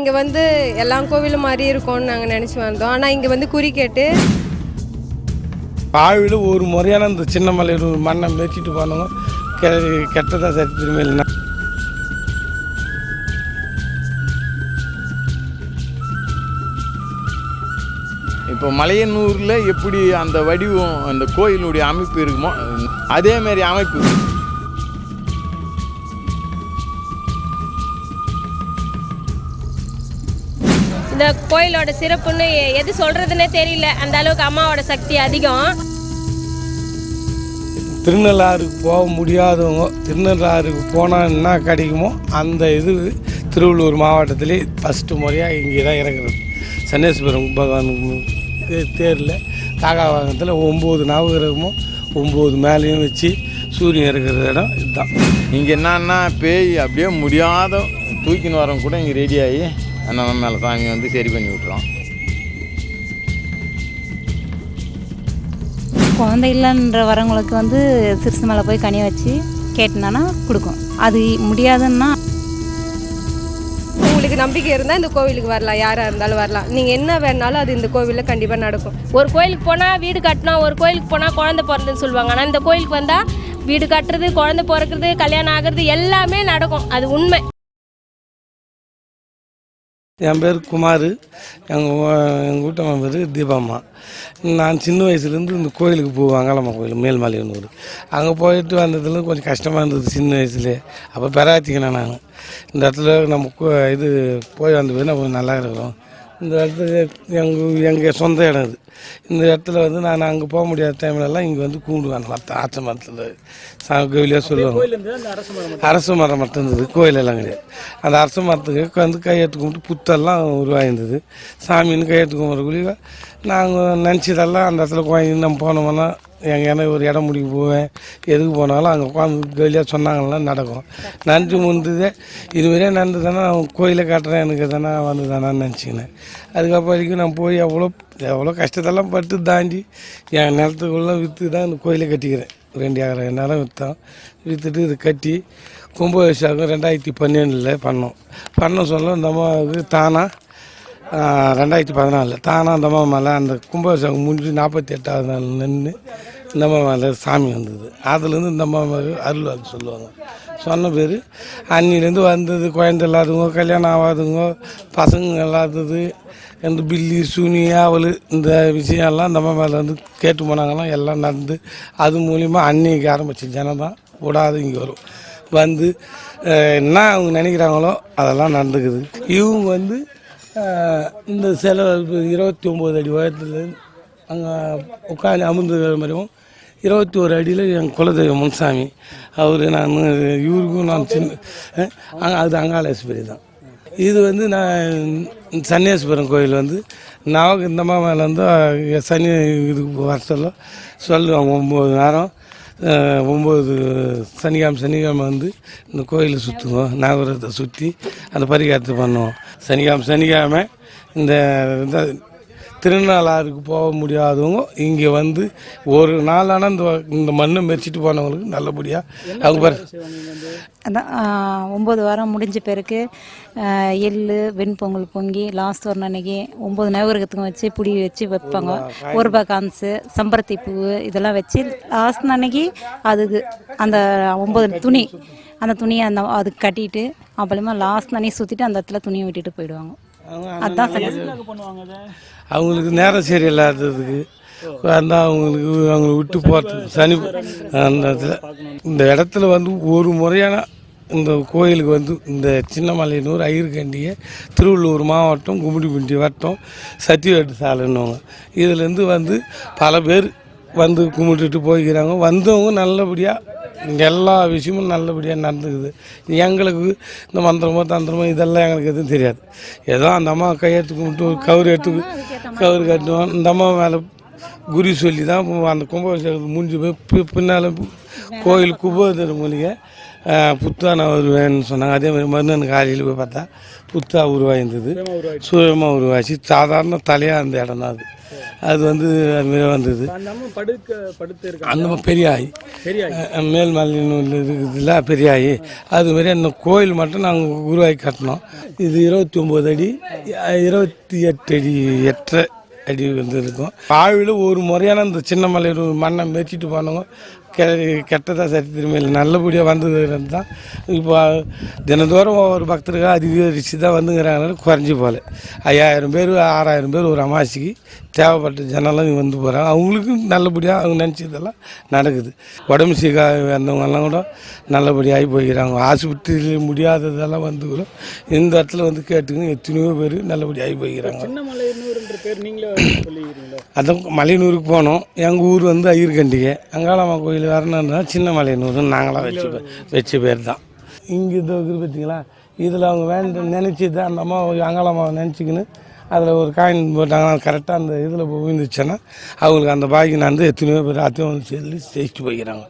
இங்கே வந்து எல்லா கோவிலும் மாதிரி இருக்கும்னு நாங்கள் நினச்சி வந்தோம். ஆனால் இங்கே வந்து குறி கேட்டு ஆவியில் ஒரு முறையான இந்த சின்ன மலையில் ஒரு மண்ணை மெச்சிட்டு போனோம். கெ கெட்டதாக திரும்ப இல்லைன்னா. இப்போ மலையனூரில் எப்படி அந்த வடிவம் அந்த கோயிலுடைய அமைப்பு இருக்குமோ அதே மாதிரி அமைப்பு இந்த கோயிலோட சிறப்புன்னு எது சொல்றதுன்னே தெரியல. அந்த அளவுக்கு அம்மாவோட சக்தி அதிகம். திருநள்ளாறுக்கு போக முடியாதவங்க திருநள்ளாறுக்கு போனால் என்ன கிடைக்குமோ அந்த இது திருவள்ளூர் மாவட்டத்திலே ஃபஸ்ட்டு முறையாக இங்கே தான் இறங்குறது. சன்னேஸ்வரம் பகவான் தே- தேரில் காக்கா வாகனத்தில் ஒம்பது நவகிரகமும் ஒம்பது மேலேயும் வச்சு சூரியன் இருக்கிற இடம் இதுதான். இங்கே என்னன்னா பேய் அப்படியே முடியாத தூக்கின்னு வரவங்க கூட இங்கே ரெடி ஆகி நம்ம மேலே சாமி வந்து சரி பண்ணி விட்டுறோம். குழந்தை இல்லைன்ற வரவங்களுக்கு வந்து சிறுசு மேலே போய் கனி வச்சு கேட்டினானா கொடுக்கும். அது முடியாதுன்னா உங்களுக்கு நம்பிக்கை இருந்தால் இந்த கோவிலுக்கு வரலாம். யாராக இருந்தாலும் வரலாம். நீங்கள் என்ன வேணாலும் அது இந்த கோவிலில் கண்டிப்பாக நடக்கும். ஒரு கோயிலுக்கு போனால் வீடு கட்டணும். ஒரு கோயிலுக்கு போனால் குழந்தை பிறந்துன்னு சொல்லுவாங்க. ஆனால் இந்த கோயிலுக்கு வந்தால் வீடு கட்டுறது குழந்தை பிறக்கிறது கல்யாணம் ஆகிறது எல்லாமே நடக்கும். அது உண்மை. என் பேர் குமார். எங்கள் எங்கள் வீட்டம்மா பேர் தீபாம்மா. நான் சின்ன வயசுலேருந்து இந்த கோயிலுக்கு போவேன் அங்காளம்மா கோயில் மேல்மலையனூர் அங்கே போயிட்டு வந்ததுல கொஞ்சம் கஷ்டமாக இருந்தது சின்ன வயசுலேயே அப்போ பெறாத்திக்கினேன் நான். இந்த இடத்துல நம்ம கோ- இது போய் வந்த பிறகு நம்ம நல்லா இருக்கிறோம் இந்த இடத்துல எங்கள் எங்கள் சொந்த இடம் இது இந்த இடத்துல வந்து நான் அங்கே போக முடியாத டைம்லலாம் இங்கே வந்து கூண்டுவேன் மற்ற ஆற்ற மரத்தில். சா கோயிலே சொல்லுவாங்க அரச மரம் மட்டும். இருந்தது. கோயிலெல்லாம் கிடையாது. அந்த அரச மரத்துக்கு வந்து கையெழுத்து கும்பிட்டு புத்தெல்லாம் உருவாயிருந்தது சாமின்னு கையெழுத்து கும்பிட்றக்குள்ளே நாங்கள் நினச்சதெல்லாம் அந்த இடத்துல கோயில் நம்ம போனோம்னா எங்கள் எனக்கு ஒரு இடம் முடிக்க போவேன். எதுக்கு போனாலும் அங்கே உட்காந்து கோயிலாக சொன்னாங்கன்னா நடக்கும். நன்றி முந்ததே இதுமாரியே நடந்ததுன்னா கோயிலை காட்டுறேன் எனக்கு தானே வந்து தானேன்னு நினச்சிக்கினேன். அதுக்கப்புறம் வரைக்கும் நான் போய் எவ்வளோ எவ்வளோ கஷ்டத்தெல்லாம் பட்டு தாண்டி என் நிலத்துக்குள்ளே விற்று தான் இந்த கோயிலை கட்டிக்கிறேன். ரெண்டு ஏக்கரை நிலம் விற்றோம் விற்றுட்டு இது கட்டி கும்பாபிஷேகம் ரெண்டாயிரத்தி பன்னெண்டில் பண்ணோம். பண்ண சொல்ல இந்த அம்மாவுக்கு தானாக ரெண்டாயிரத்தி பதினாலில். தானாக அந்த அம்மா மேலே அந்த கும்பாபிஷேகம் முடிஞ்சு நாற்பத்தி எட்டாவது நாள் நின்று இந்த அம்மா மேலே சாமி வந்தது. அதுலேருந்து இந்த அம்மா அருள் அருள்வாக்கு சொல்லுவாங்க. சொன்ன பேர். அன்னிலேருந்து வந்தது குழந்தை இல்லாதவங்க கல்யாணம் ஆகாதவங்க பசங்க இல்லாதது இந்த பில்லி சுனி ஆவல் இந்த விஷயம்லாம் இந்த அம்மா மேலே வந்து கேட்டு போனாங்களாம் எல்லாம் நடந்து அது மூலிமா அன்னைக்கு ஆரம்பித்த ஜனம் தான். விடாது இங்கே வரும். வந்து என்ன அவங்க நினைக்கிறாங்களோ அதெல்லாம் நடந்துக்குது. இவங்க வந்து இந்த சில இருபத்தி ஒம்பது அடி உயரத்தில் அங்கே உட்காந்து அமர்ந்து மாதிரியும் இருபத்தி ஒரு அடியில் என் குலதெய்வம் முன்சாமி. அவர் நான் இவருக்கும் நான் சின்ன அங்க- அது அங்காளேஸ்வரி தான். இது வந்து நான் சன்னியாசிபுரம் கோயில் வந்து நவ இந்த மேலே வந்து சனி இதுக்கு வர சொல்ல சொல்லுவாங்க. ஒம்பது நேரம் ஒம்பது சனிக்கிழமை சனிக்கிழமை வந்து இந்த கோயிலை சுற்றுவோம் நாகரத்தை சுற்றி அந்த பரிகாரத்தை பண்ணுவோம். சனிக்கிழமை சனிக்கிழமை இந்த இந்த திருநாளாருக்கு போக முடியாதவங்க இங்கே வந்து ஒரு நாளான இந்த இந்த மண்ணை மெரிச்சிட்டு போனவங்களுக்கு நல்லபடியாக அவங்க பாரு. ஒம்பது வாரம் முடிஞ்ச பிறகு எள்ளு வெண்பொங்கல் பொங்கி லாஸ்ட் ஒரு அன்னைக்கு ஒம்பது நவகிரகத்துக்கும் வச்சு புடி வச்சு வைப்பாங்க. ஒரு கான்ஸு சம்பரத்தி பூ இதெல்லாம் வச்சு லாஸ்ட் அன்னைக்கு அதுக்கு அந்த ஒம்பது துணி அந்த துணியை அந்த அதுக்கு கட்டிட்டு அப்புறமா லாஸ்ட் அன்னைக்கு சுற்றிட்டு அந்த இடத்துல துணியை விட்டுட்டு போயிடுவாங்க. அதுதான் சரி அவங்களுக்கு நேரம் சரியில்லாததுக்கு அந்த அவங்களுக்கு அவங்கள விட்டு போகிறது சனி அந்த இடத்துல. இந்த இடத்துல வந்து ஒரு முறையான இந்த கோயிலுக்கு வந்து இந்த சின்னமலையனூர் ஐயர்கண்டிய திருவள்ளூர் மாவட்டம் கும்மிடிப்பூண்டி வட்டம் சத்தியவேட்டு சாலைன்னுவாங்க. இதுலேருந்து வந்து பல பேர் வந்து கும்பிட்டுட்டு போய்க்கிறாங்க. வந்தவங்க நல்லபடியாக எல்லா விஷயமும் நல்லபடியாக நடந்துக்குது. எங்களுக்கு இந்த மந்திரமோ தந்திரமோ இதெல்லாம் எங்களுக்கு எதுவும் தெரியாது. ஏதோ அந்த அம்மா கையெழுத்து கும்பிட்டு ஒரு கவர் எடுத்து கவர் கட்டுவோம். இந்த அம்மா மேலே குறி சொல்லி தான் அந்த கும்பாபிஷேகத்துக்கு முடிஞ்சு போய் பின்னால் கோயில் குபோதர மூலிகை புத்தா நான் வருவேன்னு சொன்னாங்க. அதே மாதிரி மறுநாள் காலையில் போய் பார்த்தா புத்தா உருவாயிருந்தது. சுயமாக உருவாச்சு. சாதாரண தலையாக அந்த இடம் தான் அது. அது வந்து அது மாதிரி வந்தது. அந்த அம்மா படுக்க படுத்து இருக்காங்க. அந்த மாதிரி பெரிய ஆய் பெரிய அஹ் மேல் மலையில் இருக்குதுல்ல பெரிய ஆயி அது மாதிரி அந்த கோயில் மட்டும் நாங்கள் உருவாக்கி கட்டினோம். இது இருபத்தி ஒம்பது அடி இருபத்தி எட்டு அடி எட்டரை அடி வந்து இருக்கும். ஆவியில் ஒரு முறையான இந்த சின்ன மலையில் மண்ணை மெச்சிட்டு போனவங்க கெட்டதாக சரித்திரமே இல்லை. நல்லபடியாக வந்தது தான் இப்போ தினந்தோறும் ஒவ்வொரு பக்தர்கள் அதிகரித்து தான் வந்துங்கிறாங்க குறைஞ்சி போகல ஐயாயிரம் பேர் ஆறாயிரம் பேர் ஒரு அமாவாசைக்கு தேவைப்பட்ட ஜனெல்லாம் வந்து போகிறாங்க அவங்களுக்கும் நல்லபடியாக அவங்க நினச்சதெல்லாம் நடக்குது. உடம்பு சீக்கா வந்தவங்கெல்லாம் கூட நல்லபடியாகி போய்க்கிறாங்க. ஆஸ்பத்திரியில் முடியாததெல்லாம் வந்து கூட இந்த இடத்துல வந்து கேட்டுக்கணும். எத்தனையோ பேர் நல்லபடியாகி போய்க்கிறாங்க. சின்ன மலையனூருக்கு போனோம். எங்கள் ஊர் வந்து ஐயர்கண்டிகை அங்காளம்மா கோயில் வரணுன்னா சின்ன மலையனூர் நாங்களாம் வச்சு வச்சு வச்ச பேர் தான் இங்கே இது இருக்குது பார்த்தீங்களா இதில் அவங்க வேண்ட நினச்சி தான் அந்த அம்மா அங்காளம்மாவை நினச்சிக்கின்னு அதில் ஒரு காயின் போட்டாங்கன்னா கரெக்டாக அந்த இதில் விழுந்துச்சுன்னா அவங்களுக்கு அந்த பாக்கி நான் வந்து எத்தனையோ பேர் அத்தையும் வந்து சொல்லி ஜெயிச்சுட்டு போய்க்கிறாங்க.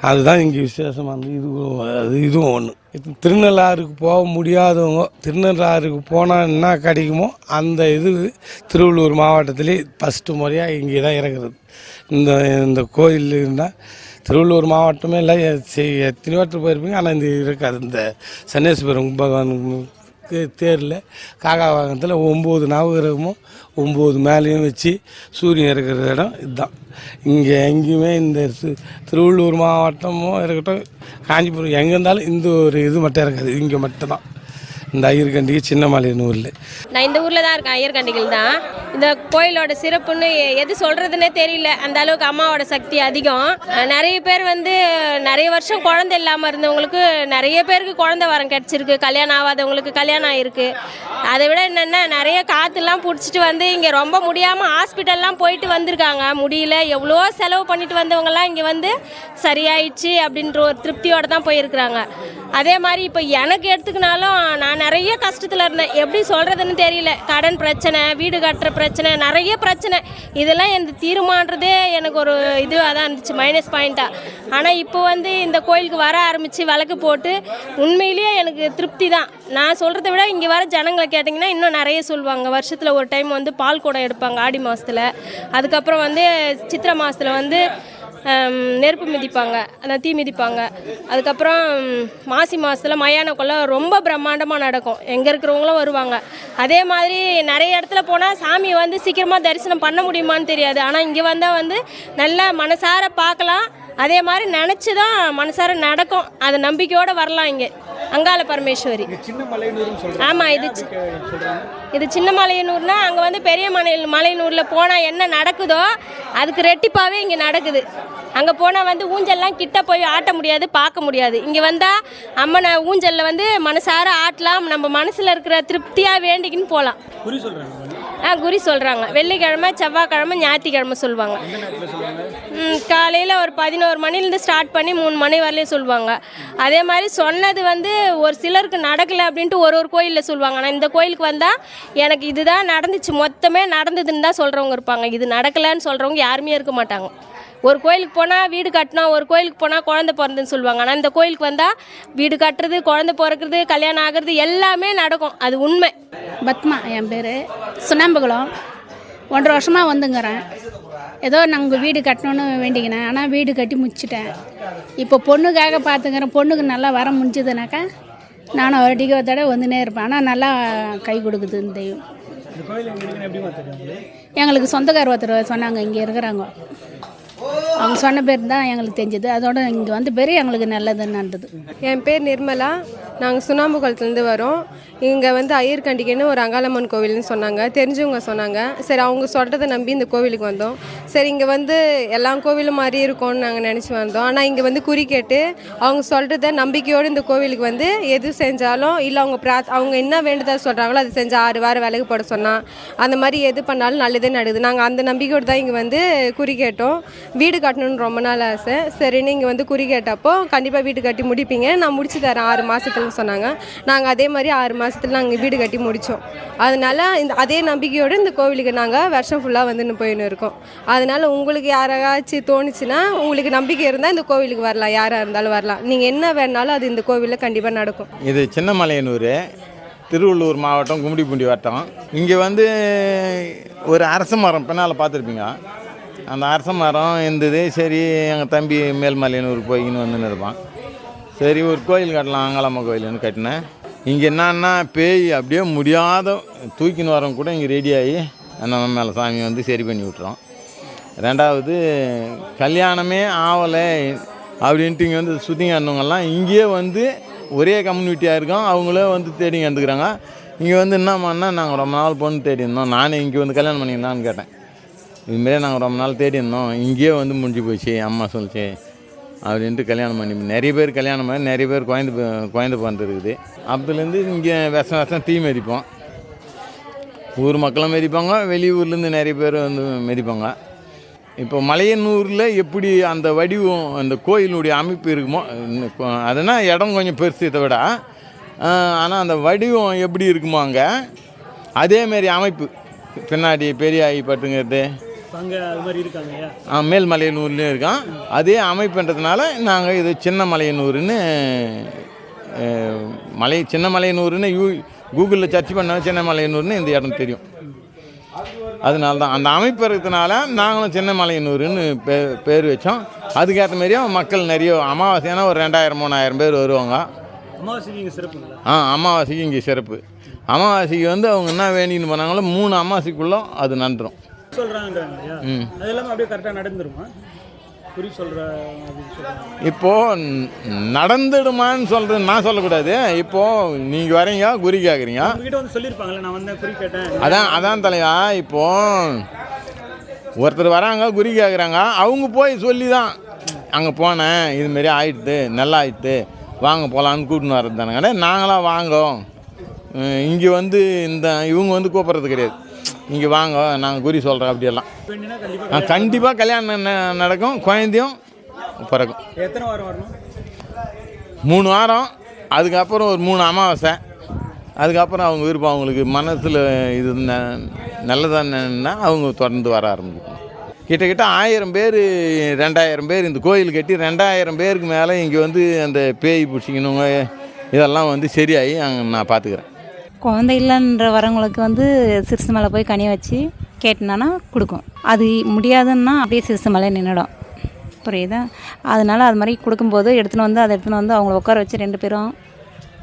அதுதான் இங்கே விசேஷமாக இருந்து இது அது இதுவும் ஒன்று திருநள்ளாறுக்கு போக முடியாதவங்க திருநள்ளாறுக்கு போனால் என்ன கிடைக்குமோ அந்த இது திருவள்ளூர் மாவட்டத்திலே ஃபஸ்ட்டு முறையாக இங்கே தான் இறங்குறது. இந்த இந்த கோயில் இருந்தால் திருவள்ளூர் மாவட்டமே இல்லை செ- எத்தனையோ போயிருப்பீங்க. ஆனால் இந்த இருக்காது இந்த சன்னேஸ்வரம் பகவான் தேரில். காக்கா வாகனத்தில் ஒம்பது நவகிரகமும் ஒம்பது மேலேயும் வச்சு சூரியன் இருக்கிற இடம் இதுதான். இங்கே எங்கேயுமே இந்த திருவள்ளூர் மாவட்டமும் இருக்கட்டும் காஞ்சிபுரம் எங்கே இருந்தாலும் இந்த ஒரு இது மட்டும் இருக்காது. இங்கே மட்டும்தான். இந்த ஐயர்கண்டிகை சின்னமலையனூரில் நான் இந்த ஊரில் தான் இருக்கேன் ஐயர்கண்டிகள் தான். இந்த கோயிலோட சிறப்புன்னு எ- எது சொல்கிறதுனே தெரியல. அந்த அளவுக்கு அம்மாவோட சக்தி அதிகம். நிறைய பேர் வந்து நிறைய வருஷம் குழந்தை இல்லாமல் இருந்தவங்களுக்கு நிறைய பேருக்கு குழந்தை வரம் கிடச்சிருக்கு. கல்யாணம் ஆகாதவங்களுக்கு கல்யாணம் ஆயிருக்கு. அதை விட என்னென்னா நிறைய காற்றுலாம் பிடிச்சிட்டு வந்து இங்கே ரொம்ப முடியாமல் ஹாஸ்பிட்டல்லாம் போயிட்டு வந்திருக்காங்க. முடியல. எவ்வளோ செலவு பண்ணிட்டு வந்தவங்கலாம் இங்கே வந்து சரியாயிடுச்சு அப்படின்ற ஒரு திருப்தியோடு தான் போயிருக்கிறாங்க. அதே மாதிரி இப்போ எனக்கு எடுத்துக்கினாலும் நான் நிறைய கஷ்டத்தில் இருந்தேன். எப்படி சொல்கிறதுன்னு தெரியல. கடன் பிரச்சனை வீடு கட்டுற பிரச்சனை நிறைய பிரச்சனை. இதெல்லாம் எனக்கு தீர்மானதே எனக்கு ஒரு இதுவாக தான் இருந்துச்சு மைனஸ் பாயிண்ட்டாக ஆனால் இப்போ வந்து இந்த கோயிலுக்கு வர ஆரம்பித்து விளக்கு போட்டு உண்மையிலேயே எனக்கு திருப்தி தான். நான் சொல்கிறத விட இங்கே வர ஜனங்களை கேட்டிங்கன்னா இன்னும் நிறைய சொல்லுவாங்க. வருஷத்தில் ஒரு டைம் வந்து பால் குடம் எடுப்பாங்க ஆடி மாதத்தில் அதுக்கப்புறம் வந்து சித்திரை மாதத்தில் வந்து நெருப்பு மிதிப்பாங்க. அந்த தீ மிதிப்பாங்க. அதுக்கப்புறம் மாசி மாதத்தில் மயான கொள்ளை ரொம்ப பிரம்மாண்டமாக நடக்கும். எங்கே இருக்கிறவங்களும் வருவாங்க. அதே மாதிரி நிறைய இடத்துல போனால் சாமியை வந்து சீக்கிரமாக தரிசனம் பண்ண முடியுமான்னு தெரியாது. ஆனால் இங்கே வந்தால் வந்து நல்லா மனசார பார்க்கலாம். அதே மாதிரி நினச்சி தான் மனசார நடக்கும். அது நம்பிக்கையோடு வரலாம் இங்கே. அங்காள பரமேஸ்வரி. ஆமாம் இது இது சின்ன மலையனூர்னா அங்கே வந்து பெரிய மலை மலையனூரில் போனால் என்ன நடக்குதோ அதுக்கு ரெட்டிப்பாகவே இங்கே நடக்குது. அங்கே போனால் வந்து ஊஞ்சல்லாம் கிட்ட போய் ஆட்ட முடியாது பார்க்க முடியாது. இங்கே வந்தால் அம்மனை ஊஞ்சலில் வந்து மனசார ஆட்டலாம். நம்ம மனசில் இருக்கிற திருப்தியாக வேண்டிக்கின்னு போகலாம் ஆ குறி சொல்கிறாங்க வெள்ளிக்கிழமை செவ்வாய்க்கிழமை ஞாயிற்றுக்கிழமை சொல்லுவாங்க. காலையில் ஒரு பதினோரு மணிலேருந்து ஸ்டார்ட் பண்ணி மூணு மணி வரலையும் சொல்லுவாங்க. அதே மாதிரி சொன்னது வந்து ஒரு சிலருக்கு நடக்கலை அப்படின்ட்டு ஒரு ஒரு கோயிலில் சொல்லுவாங்க. ஆனால் இந்த கோயிலுக்கு வந்தால் எனக்கு இதுதான் நடந்துச்சு. மொத்தமே நடந்ததுன்னு தான் சொல்கிறவங்க இருப்பாங்க. இது நடக்கலைன்னு சொல்கிறவங்க யாருமே இருக்க மாட்டாங்க. ஒரு கோயிலுக்கு போனால் வீடு கட்டினோம் ஒரு கோயிலுக்கு போனால் குழந்தை பிறந்துன்னு சொல்லுவாங்க. ஆனால் இந்த கோயிலுக்கு வந்தால் வீடு கட்டுறது குழந்தை பிறக்கிறது கல்யாணம் ஆகிறது எல்லாமே நடக்கும். அது உண்மை. பத்மா என் பேர் சுண்ணாம்புகுளம். ஒன்றரை வருஷமாக வந்துங்கிறேன். ஏதோ நாங்கள் வீடு கட்டணும்னு வேண்டிக்கினேன். ஆனால் வீடு கட்டி முடிச்சிட்டேன். இப்போ பொண்ணுக்காக பார்த்துக்கிறேன் பொண்ணுக்கு நல்லா வர முடிஞ்சதுனாக்கா நானும் ஒரு டிகை தடவை வந்துனே இருப்பேன். ஆனால் நல்லா கை கொடுக்குது இந்த தெய்வம். இந்த கோயில் எங்க இருக்குன்னு எப்படி மாத்திருக்காங்க எங்களுக்கு சொந்தக்கார் ஒருத்தர் சொன்னாங்க இங்கே இருக்கிறாங்க. அவங்க சொன்ன பேர் தான் எங்களுக்கு தெரிஞ்சது. அதோட இங்கே வந்த பேர் எங்களுக்கு நல்லதுன்னு நடந்தது. என் பேர் நிர்மலா. நாங்கள் சுண்ணாம்புக்குளத்துலேருந்து வரோம். இங்கே வந்து ஐயர்கண்டிகைன்னு ஒரு அங்காளம்மன் கோவில்னு சொன்னாங்க. தெரிஞ்சவங்க சொன்னாங்க. சரி அவங்க சொல்கிறத நம்பி இந்த கோவிலுக்கு வந்தோம். சரி இங்கே வந்து எல்லா கோவிலும் மாதிரி இருக்கும்னு நாங்கள் நினச்சி வந்தோம். ஆனால் இங்கே வந்து குறி கேட்டு அவங்க சொல்கிறத நம்பிக்கையோடு இந்த கோவிலுக்கு வந்து எது செஞ்சாலும் இல்லை அவங்க பிரா அவங்க என்ன வேண்டுதல் சொல்கிறாங்களோ அது செஞ்சு ஆறு வாரம் விலகு போட சொன்னால் அந்த மாதிரி எது பண்ணாலும் நல்லதே நடக்குது. நாங்கள் அந்த நம்பிக்கையோடு தான் இங்கே வந்து குறி கேட்டோம். வீடு கட்டணும்னு ரொம்ப நாள் ஆசை. சரின்னு இங்கே வந்து குறி கேட்டப்போ கண்டிப்பாக வீடு கட்டி முடிப்பீங்க. நான் முடிச்சு தரேன் ஆறு மாதத்துலன்னு சொன்னாங்க. நாங்கள் அதே மாதிரி ஆறு மாதத்துல நாங்கள் வீடு கட்டி முடித்தோம் அதனால் இந்த அதே நம்பிக்கையோடு இந்த கோவிலுக்கு நாங்கள் வருஷம் ஃபுல்லாக வந்துன்னு போயின்னு இருக்கோம். அதனால் உங்களுக்கு யாராச்சும் தோணுச்சுன்னா உங்களுக்கு நம்பிக்கை இருந்தால் இந்த கோவிலுக்கு வரலாம். யாராக இருந்தாலும் வரலாம். நீங்கள் என்ன வேணாலும் அது இந்த கோவிலில் கண்டிப்பாக நடக்கும். இது சின்னமலையனூர் திருவள்ளூர் மாவட்டம் கும்மிடிப்பூண்டி வட்டம். இங்கே வந்து ஒரு அரச மரம் பின்னால் பார்த்துருப்பீங்க அந்த அரச மரம் இருந்தது. சரி எங்கள் தம்பி மேல்மலையனூர் போய்கின்னு வந்துன்னு இருப்பான். சரி ஒரு கோயில் கட்டலாம் அங்காளம்மா கோயில்னு கட்டினேன். இங்கே என்னன்னா பேய் அப்படியே முடியாத தூக்கின்னு வரவங்க கூட இங்கே ரெடியாகி நம்ம மேலே சாமி வந்து சரி பண்ணி விட்டுறோம் ரெண்டாவது கல்யாணமே ஆகலை அப்படின்ட்டு இங்கே வந்து சுத்திங்க அண்ணவங்கெல்லாம் இங்கேயே வந்து ஒரே கம்யூனிட்டியாக இருக்கோம். அவங்களே வந்து தேடிங்க வந்துக்கிறாங்க இங்கே வந்து என்னம்மான்னா நாங்கள் ரொம்ப நாள் பொண்ணு தேடி இருந்தோம் நானே இங்கே வந்து கல்யாணம் பண்ணிக்கலான்னு கேட்டேன். இதுமாரி நாங்கள் ரொம்ப நாள் தேடி இருந்தோம். இங்கேயே வந்து முடிஞ்சு போச்சு அம்மா சொல்லிச்சு. அப்படின்ட்டு கல்யாணம் பண்ணி நிறைய பேர் கல்யாணம் பண்ணி நிறைய பேர் குழந்த குழந்தை குழந்த பிறந்துருக்குது அப்போலேருந்து இங்கே விஷம் விஷம் தீ மிதிப்போம். ஊர் மக்களும் மிதிப்பாங்க வெளியூர்லேருந்து நிறைய பேர் வந்து மிதிப்பாங்க. இப்போ மலையனூரில் எப்படி அந்த வடிவம் அந்த கோயிலுடைய அமைப்பு இருக்குமோ அதனால் இடம் கொஞ்சம் பெருசு இதை விட. ஆனால் அந்த வடிவம் எப்படி இருக்குமோ அங்கே அதேமாரி அமைப்பு. பின்னாடி பெரிய ஆகி பட்டுங்கிறது. மேல்மலையனூர்லேயும் இருக்கான். அதே அமைப்புன்றதுனால நாங்கள் இது சின்ன மலையனூர்னு மலை சின்ன மலையனூர்னு யூ கூகுளில் சர்ச் பண்ணால் சின்ன மலையனூர்னு இந்த இடம் தெரியும். அதனால தான் அந்த அமைப்பு இருக்கிறதுனால நாங்களும் சின்ன மலையனூர்னு பே பேர் வச்சோம். அதுக்கேற்ற மாதிரியும் மக்கள் நிறைய அமாவாசைனா ஒரு ரெண்டாயிரம் மூணாயிரம் பேர் வருவாங்க. ஆ அமாவாசைக்கு இங்கே சிறப்பு. அமாவாசைக்கு வந்து அவங்க என்ன வேண்டின்னு போனாங்களோ மூணு அமாவாசைக்குள்ளே அது நன்றும். சொல்கிறாங்கன்றாங்க ஐயா ம். அது எல்லாமே அப்படியே கரெக்டாக நடந்துருமா? குறி சொல்கிற அப்படின்னு சொல்கிறாங்க இப்போ ந- நடந்துடுமான்னு சொல்றது நான் சொல்லக்கூடாது. இப்போ நீங்க வரீங்க குறி கேட்குறீங்க உங்ககிட்ட வந்து சொல்லியிருப்பாங்கல்ல நான் வந்தேன் குறி கேட்டேன். அதான் அதான் தலையா இப்போ ஒருத்தர் வராங்க குறி கேட்குறாங்க அவங்க போய் சொல்லி தான் அங்கே போனேன் இதுமாரி ஆயிடுது நல்லா ஆயிடுது வாங்க போகலான்னு கூட்டின்னு வர்றது தானே நாங்களாம் வாங்கோம் இங்கே வந்து இந்த இவங்க வந்து கூப்பிட்றது கிடையாது. இங்கே வாங்க நாங்கள் குறி சொல்கிறோம் அப்படியெல்லாம். கண்டிப்பாக கல்யாணம் நடக்கும். குழந்தையும் பிறக்கும். எத்தனை வாரம் வரணும்? மூணு வாரம். அதுக்கப்புறம் ஒரு மூணு அமாவாசை. அதுக்கப்புறம் அவங்க விருப்பம் அவங்களுக்கு மனசில் இது நல்லதானா அவங்க தொடர்ந்து வர ஆரம்பிக்கும் கிட்டத்தட்ட ஆயிரம் பேர் ரெண்டாயிரம் பேர் இந்த கோயில் கட்டி ரெண்டாயிரம் பேருக்கு மேலே இங்கே வந்து அந்த பேய் பிடிச்சிக்கணுங்க இதெல்லாம் வந்து சரியாகி அங்கே நான் பார்த்துக்கிறேன் குழந்தை இல்லைன்ற வரவங்களுக்கு வந்து சிறுசு மலை போய் கனி வச்சு கேட்டினானா கொடுக்கும். அது முடியாதுன்னா அப்படியே சிறுசு மலை நின்றுடும். புரியுதா? அதனால் அது மாதிரி கொடுக்கும்போது எடுத்துன்னு வந்து அதை எடுத்துன்னு வந்து அவங்கள உட்கார வச்சு ரெண்டு பேரும்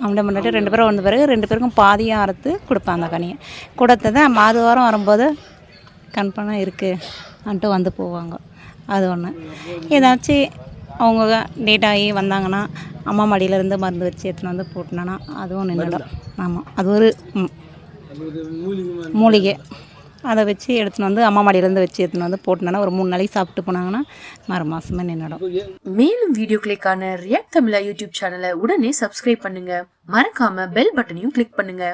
அவங்கள முன்னாடி ரெண்டு பேரும் வந்த பிறகு ரெண்டு பேருக்கும் பாதியாக அறுத்து கொடுப்பாங்க கனியை. கொடுத்ததை மாது வாரம் வரும்போது கன்ஃபார்மாக இருக்குது அன்ட்டு வந்து போவாங்க. அது ஒன்று ஏதாச்சும் அவங்க லேட் ஆகி வந்தாங்கன்னா அம்மா மடியிலேருந்து மருந்து வச்சு எடுத்துன்னு வந்து போட்டினானா அதுவும் நின்றுடும் ஆமாம் அது ஒரு மூலிகை. அதை வச்சு எடுத்துன்னு வந்து அம்மா மடியிலேருந்து வச்சு எடுத்துன்னு வந்து போட்டினானா ஒரு மூணு நாளைக்கு சாப்பிட்டு போனாங்கன்னா மறு மாதமே நின்றுடும் மேலும் வீடியோக்களுக்கான ரியாக்ட் தமிழா யூடியூப் சேனலை உடனே சப்ஸ்கிரைப் பண்ணுங்க. மறக்காம பெல் பட்டனையும் கிளிக் பண்ணுங்க.